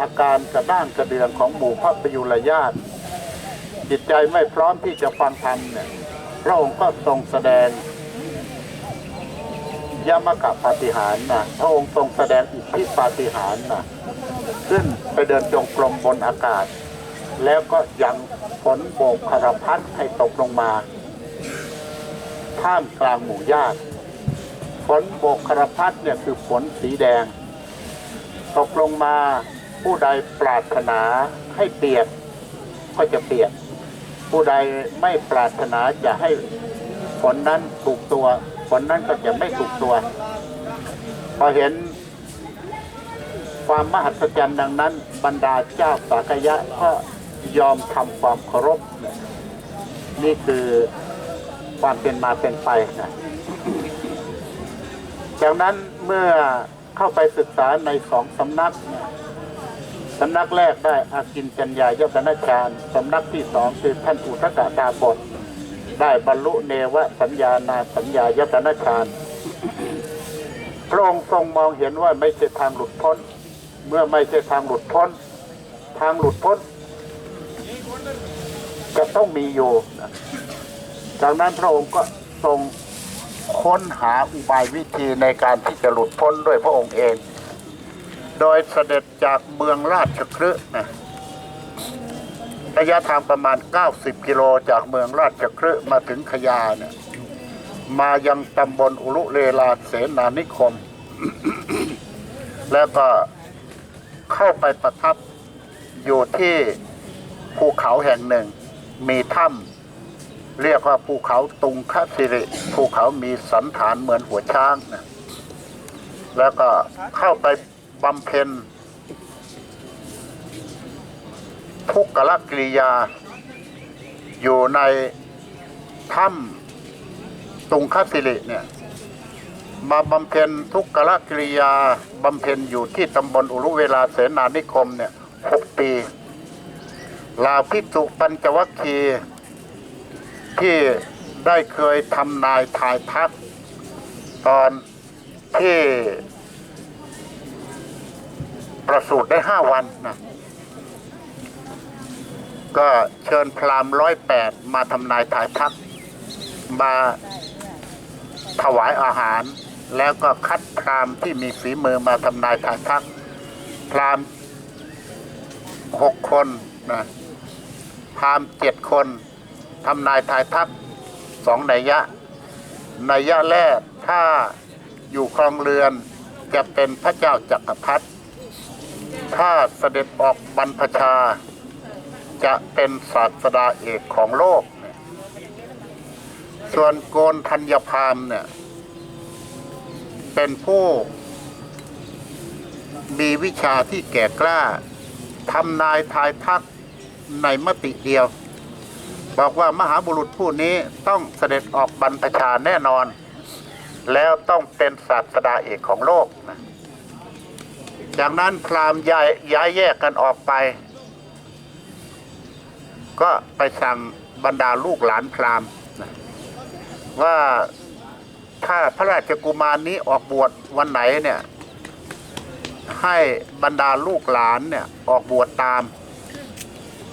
อาการกระด้างกระเดืองของหมู่พระประยุรญาติ จิตใจไม่พร้อมที่จะฟังธรรมเนี่ยพระองค์ก็ทรงแสดงยมกะปาฏิหาร์นะพระองค์ทรงแสดงอิทธิปาฏิหาร์นะขึ้นไปเดินจงกรมบนอากาศ แล้วก็ยังฝนโบกคารพัดให้ตกลงมาท่ามกลางหมู่ญาติฝนโบกคารพัดเนี่ยคือฝนสีแดง ตกลงมา ผู้ใดปรารถนาให้เปียกก็จะเปียก ผู้ใดไม่ปรารถนาจะให้ฝนนั้นถูกตัวฝนนั้นก็จะไม่ถูกตัว พอเห็นความมหัศจรรย์ดังนั้น บรรดาเจ้าสากยะก็ยอมทำความเคารพ นี่ยนี่คือความเป็นมาเป็นไปนะจากนั้นเมื่อเข้าไปศึกษาในสองสำนักเนี่ย สำนักแรกได้อากินจัญญายตนาจารย์สำนักที่สองคือท่านอุทกะดาบท ได้บรรลุเนวสัญญานาสัญญายตนาจารย์พระองค์ทรงมองเห็นว่าไม่ใช่ทางหลุดพ้น เมื่อไม่ใช่ทางหลุดพ้น ทางหลุดพ้น จะต้องมีอยู่จากนั้นพระองค์ก็ทรงค้นหาอุบายวิธีในการที่จะหลุดพ้นด้วยพระองค์เอง โดยเสด็จจากเมืองราชคฤห์นะระยะทางประมาณ 90 กิโลจากเมืองราชคฤห์มาถึงขยาเนี่ยมายังตำบลอุรุเลลาเสนานิคม แล้วก็เข้าไปประทับอยู่ที่ภูเขาแห่งหนึ่ง มีถ้ำเรียกว่าภูเขาตุงคสิริ ภูเขามีสันฐานเหมือนหัวช้างนะแล้วก็เข้าไป บำเพ็ญทุกขลกิริยา อยู่ในถ้ำตุงคสิริเนี่ยมาบำเพ็ญทุกขลกิริยาบำเพ็ญอยู่ที่ตำบลอุรุเวลาเสนานิคมเนี่ยหกปี ลาพิสุปัญจวัคคีที่ได้เคยทำนายทายทัก ตอนที่ ประสูติได้ห้าวันนะก็เชิญพราหมณ์ร้อยแปดมาทำนายทายทัก มาถวายอาหาร แล้วก็คัดพราหมณ์ที่มีฝีมือมาทำนายทายทัก พราหมณ์หกคนนะพราหมณ์เจ็ดคนทำนายทายทักสองนัยยะนัยยะแรกถ้าอยู่ครองเรือนจะเป็นพระเจ้าจักรพรรดิ ถ้าเสด็จออกบรรพชา จะเป็นศาสดาเอกของโลก ส่วนโกนธัญพามเนี่ย เป็นผู้ มีวิชาที่แก่กล้าทำนายทายทักในมติเดียว บอกว่ามหาบุรุษผู้นี้ต้องเสด็จออกบรรพชาแน่นอน แล้วต้องเป็นศาสดาเอกของโลกนะ จากนั้นพราหมณ์ย้ายย้ายแยกกันออกไป ก็ไปสั่งบรรดาลูกหลานพราหมณ์ว่าถ้าพระราชกุมารนี้ออกบวชวันไหนเนี่ยให้บรรดาลูกหลานเนี่ยออกบวชตาม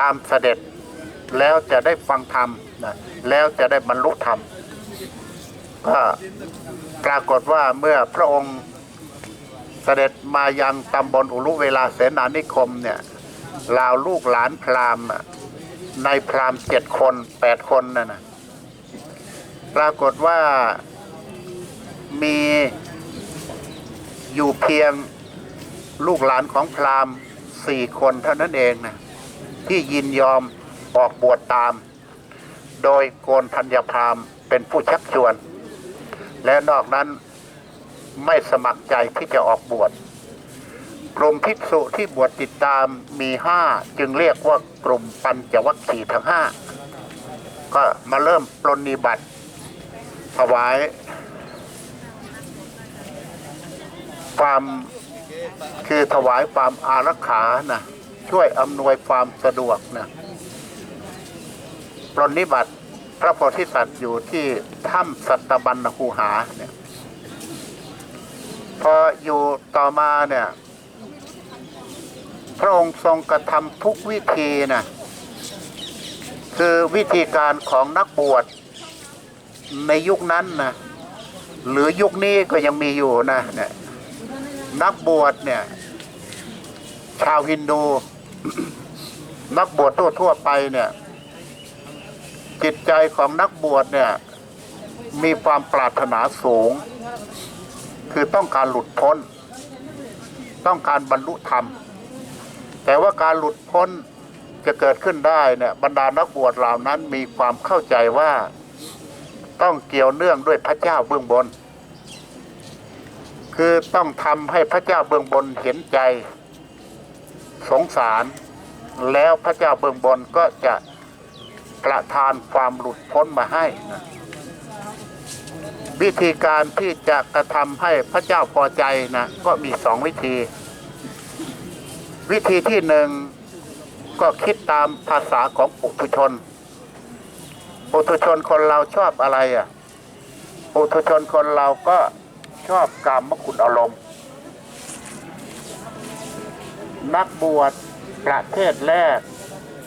ตามเสด็จ แล้วจะได้ฟังธรรมนะแล้วจะได้บรรลุธรรมก็ปรากฏว่าเมื่อพระองค์ เสด็จมายังตำบลอุรุเวลาเสนานิคมเนี่ยลาวลูกหลานพราหมณ์ในพราหมณ์เจ็ดคนแปดคนน่ะนะปรากฏว่ามีอยู่เพียงลูกหลานของพราหมณ์สี่คนเท่านั้นเองนะที่ยินยอมออกบวชตาม โดยโกนธัญพราหม์เป็นผู้ชักชวน และนอกนั้น ไม่สมัครใจที่จะออกบวชกลุ่มภิกษุที่บวชติดตามมีห้าจึงเรียกว่ากลุ่มปัญจวัคคีย์ทั้งห้าก็มาเริ่มปรนนิบัติถวายความคือถวายความอารักขานะช่วยอำนวยความสะดวกนะปรนนิบัติพระโพธิสัตว์อยู่ที่ถ้ำสัตบัญญคูหาเนี่ย พออยู่ต่อมาเนี่ยพระองค์ทรงกระทำทุกวิธีนะคือวิธีการของนักบวชในยุคนั้นนะหรือยุคนี้ก็ยังมีอยู่นะเนี่ยนักบวชเนี่ย ชาวฮินดู นักบวชทั่วๆไปเนี่ย จิตใจของนักบวชเนี่ย มีความปรารถนาสูง คือต้องการหลุดพ้น ต้องการบรรลุธรรม แต่ว่าการหลุดพ้นจะเกิดขึ้นได้เนี่ยบรรดานักบวชเหล่านั้นมีความเข้าใจว่าต้องเกี่ยวเนื่องด้วยพระเจ้าเบื้องบน คือต้องทำให้พระเจ้าเบื้องบนเห็นใจ สงสาร แล้วพระเจ้าเบื้องบนก็จะประทานความหลุดพ้นมาให้นะ วิธีการที่จะกระทำให้พระเจ้าพอใจนะก็มีสองวิธี วิธีที่หนึ่งก็คิดตามภาษาของปุถุชน ปุถุชนคนเราชอบอะไรอะ ปุถุชนคนเราก็ชอบกามคุณอารมณ์ นักบวชประเทศแรก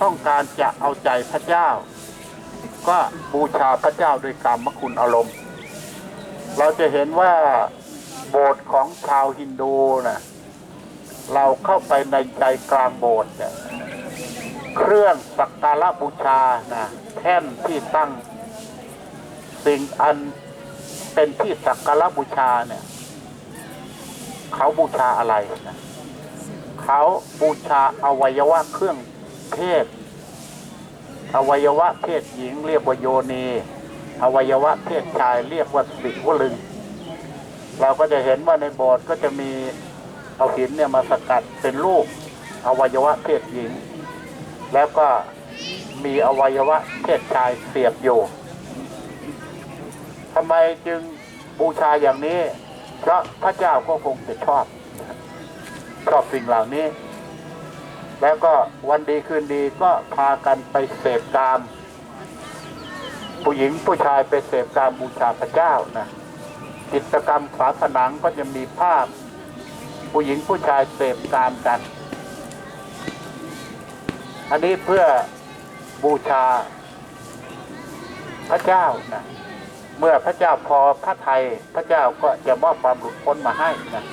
ต้องการจะเอาใจพระเจ้า ก็บูชาพระเจ้าด้วยกรรมคุณอารมณ์ เราจะเห็นว่าโบสถ์ของชาวฮินดูนะเราเข้าไปในใจกลางโบสถ์เนี่ยเครื่องสักการะบูชานะแท่นที่ตั้งสิ่งอันเป็นที่สักการะบูชาเนี่ย เขาบูชาอะไรนะเขาบูชาอวัยวะเครื่องเพศอวัยวะเพศหญิงเรียกว่าโยนี อวัยวะเพศชายเรียกว่าสิวลึง เราก็จะเห็นว่าในโบสถ์ก็จะมีเอาหินเนี่ยมาสกัดเป็นรูปอวัยวะเพศหญิง แล้วก็มีอวัยวะเพศชายเสียบอยู่ทำไมจึงบูชาอย่างนี้ เพราะพระเจ้าก็คงจะชอบ ชอบสิ่งเหล่านี้ แล้วก็วันดีคืนดีก็พากันไปเสพกาม ผู้หญิงผู้ชายไปเสพกามบูชาพระเจ้านะกิจกรรมฝาผนังก็จะมีภาพ ผู้หญิงผู้ชายเสพกามกัน อันนี้เพื่อบูชาพระเจ้านะเมื่อพระเจ้าพอพระไทยพระเจ้าก็จะมอบความหลุดพ้นมาให้นะ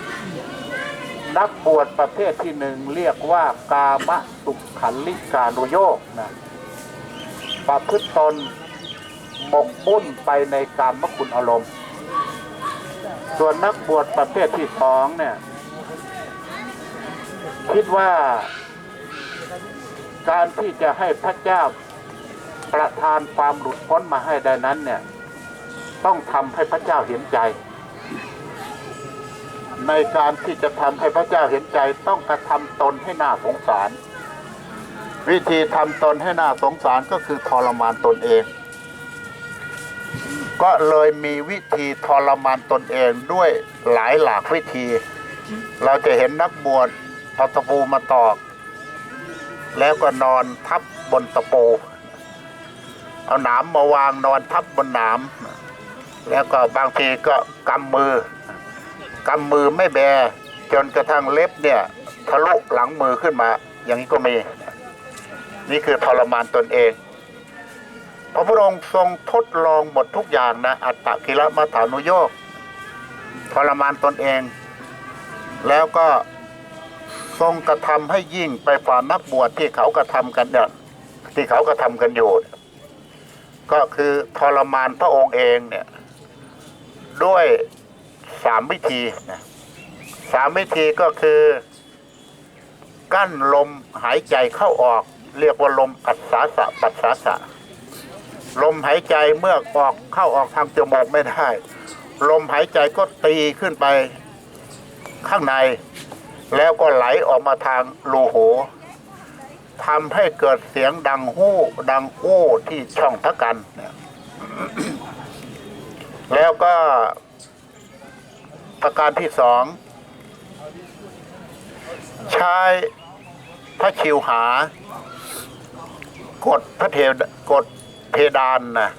นักบวชประเภทที่หนึ่งเรียกว่ากามสุขขันลิกานุโยกนะประพฤติตน หมกมุ่นไปในการมคุณอารมณ์ ส่วนนักบวชประเภทที่สองเนี่ย คิดว่า การที่จะให้พระเจ้าประทานความหลุดพ้นมาให้ได้นั้นเนี่ย ต้องทำให้พระเจ้าเห็นใจ ในการที่จะทำให้พระเจ้าเห็นใจ ต้องกระทำตนให้น่าสงสาร วิธีทำตนให้น่าสงสารก็คือทรมานตนเอง ก็เลยมีวิธีทรมานตนเองด้วยหลายหลากวิธี เราจะเห็นนักบวชเอาตะปูมาตอก แล้วก็นอนทับบนตะปูเอาหนามมาวางนอนทับบนหนามแล้วก็บางทีก็กำมือกำมือไม่แบจนกระทั่งเล็บเนี่ยทะลุหลังมือขึ้นมา อย่างนี้ก็มี นี่คือทรมานตนเอง พระพุทธองค์ทรงทดลองหมดทุกอย่างนะอัตตะกิรมัฐานุโยกทรมานตนเอง แล้วก็ทรงกระทำให้ยิ่งไปฝ่านักบวชที่เขากระทำกันเนี่ยที่เขากระทำกันอยู่ ก็คือทรมานพระองค์เองเนี่ย ด้วยสามวิธีนะสามวิธีก็คือ กั้นลมหายใจเข้าออก เรียกว่าลมปัสสาสะปัสสาสะ ลมหายใจเมื่อออกเข้าออกทางจมูกไม่ได้ ลมหายใจก็ตีขึ้นไปข้างใน แล้วก็ไหลออกมาทางรูหูทำให้เกิดเสียงดังหู้ดังอู้ที่ช่องพระกันแล้วก็ประการที่สองใช้พระชิวหากดพระเทวกด เพดานนะ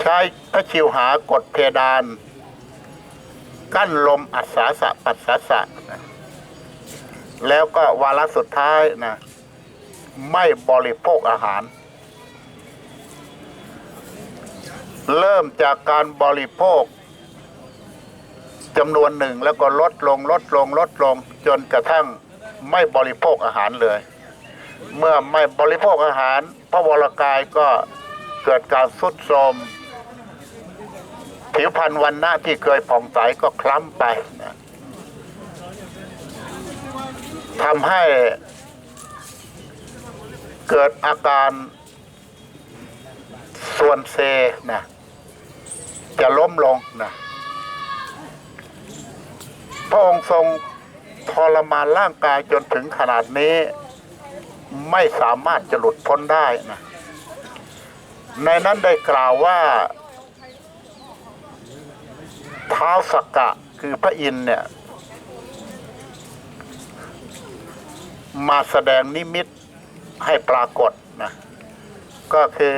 ใช้พระชิวหากดเพดาน กั้นลมอัศสาสะปัสสาสะนะแล้วก็วาระสุดท้ายนะไม่บริโภคอาหาร เริ่มจากการบริโภคจำนวนหนึ่งแล้วก็ลดลงลดลงลดลงจนกระทั่งไม่บริโภคอาหารเลย เมื่อไม่บริโภคอาหาร พระวรกายก็เกิดการสุดโทรมผิวพรรณวันหน้าที่เคยผ่องใสก็คล้ำไปนะทำให้เกิดอาการส่วนเซนะจะล้มลงนะพระองค์ทรงทรมานร่างกายจนถึงขนาดนี้ ไม่สามารถจะหลุดพ้นได้นะในนั้นได้กล่าวว่าเท้าสกกะคือพระอินเนี่ย มาแสดงนิมิตให้ปรากฏนะก็คือ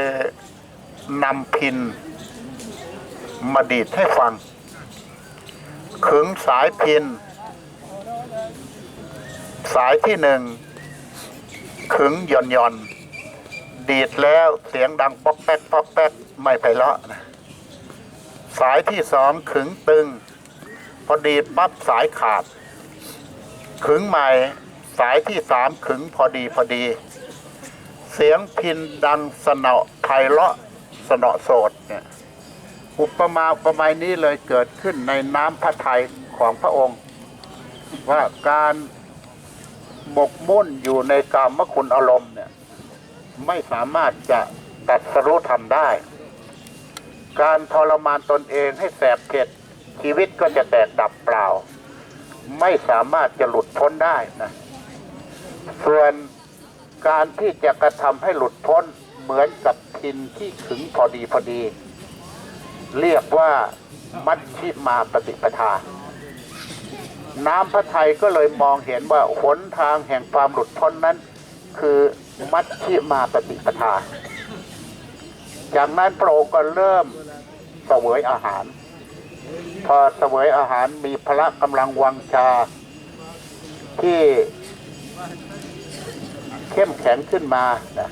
นำพินมาดีดให้ฟัง ขึงสายพิน สายที่หนึ่ง ขึงหย่อนหย่อนดีดแล้วเสียงดังป๊อกแป๊กป๊อกแป๊กไม่ไพเราะนะสายที่สองขึงตึง พอดีดปั๊บสายขาด ขึงใหม่สายที่สามขึงพอดีพอดี เสียงพินดังสนอไพเราะสนอโสดเนี่ยอุปมาอุปไมยนี้เลยเกิดขึ้นในน้ำพระทัยของพระองค์ ว่าการ หมกมุ่นอยู่ในกามคุณอารมณ์เนี่ยไม่สามารถจะตัดสรู้ทำได้ การทรมานตนเองให้แสบเข็ดชีวิตก็จะแตกดับเปล่า ไม่สามารถจะหลุดพ้นได้นะส่วนการที่จะกระทำให้หลุดพ้นเหมือนกับพินที่ขึงพอดีพอดี เรียกว่ามัชชิมาปฏิปทา น้ำพระทัยก็เลยมองเห็นว่าหนทางแห่งความหลุดพ้นนั้น คือมัชชิมาปฏิปทา จากนั้นพระองค์ก็เริ่มเสวยอาหาร พอเสวยอาหารมีพละกำลังวังชาที่เข้มแข็งขึ้นมานะ